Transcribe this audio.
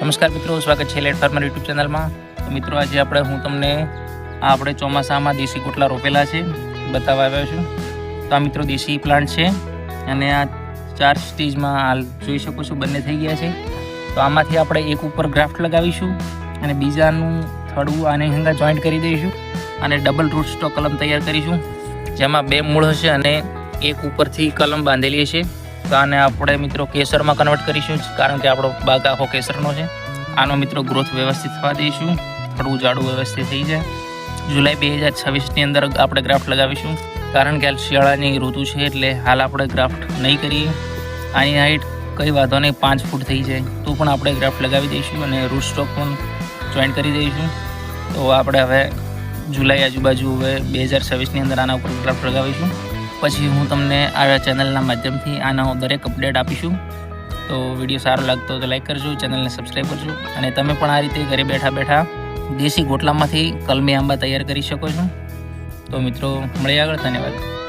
નમસ્કાર મિત્રો, સ્વાગત છે લેટ ફાર્મર યુટ્યુબ ચેનલમાં. તો મિત્રો, આજે આપણે હું તમને આ આપણે ચોમાસામાં દેશી કોટલા રોપેલા છે, બતાવવા આવ્યો છું. તો આ મિત્રો દેશી પ્લાન્ટ છે અને આ ચાર સ્ટેજમાં હાલ જોઈ શકો છો બંને થઈ ગયા છે. તો આમાંથી આપણે એક ઉપર ગ્રાફ્ટ લગાવીશું અને બીજાનું થડું આને હંગા જોઈન્ટ કરી દઈશું અને ડબલ રૂટ સ્ટોક કલમ તૈયાર કરીશું, જેમાં બે મૂળ હશે અને એક ઉપરથી કલમ બાંધેલી હશે. તો આને આપણે મિત્રો કેસરમાં કન્વર્ટ કરીશું કારણ કે આપણો બાગ આખો કેસરનો છે. આનો મિત્રો ગ્રોથ વ્યવસ્થિત થવા દઈશું. થોડું જાડું વ્યવસ્થિત થઈ જાય. જુલાઈ બે હજાર છવ્વીસની અંદર આપણે ગ્રાફ્ટ લગાવીશું. કારણ કે હાલ શિયાળાની ઋતુ છે એટલે હાલ આપણે ગ્રાફ્ટ નહીં કરીએ. આની હાઈટ કંઈ વાંધો નહીં, પાંચ ફૂટ થઈ જાય. તો પણ આપણે ગ્રાફ્ટ લગાવી દઈશું અને રૂટસ્ટોક પણ જોઈન્ટ કરી દઈશું. તો આપણે હવે જુલાઈ આજુબાજુ હવે બે હજાર છવ્વીસની અંદર આના ઉપર ગ્રાફ્ટ લગાવીશું. પછી હું તમને આ ચેનલના માધ્યમથી આનો દરેક અપડેટ આપીશું. તો વીડિયો સારો લાગતો તો લાઈક કરજો ચેનલને સબસ્ક્રાઈબ કરજો. અને તમે પણ આ રીતે ઘરે બેઠા બેઠા દેશી ગોટલામાંથી કલમી આંબા તૈયાર કરી શકો છો. તો મિત્રો, મળીએ આગળ, ધન્યવાદ.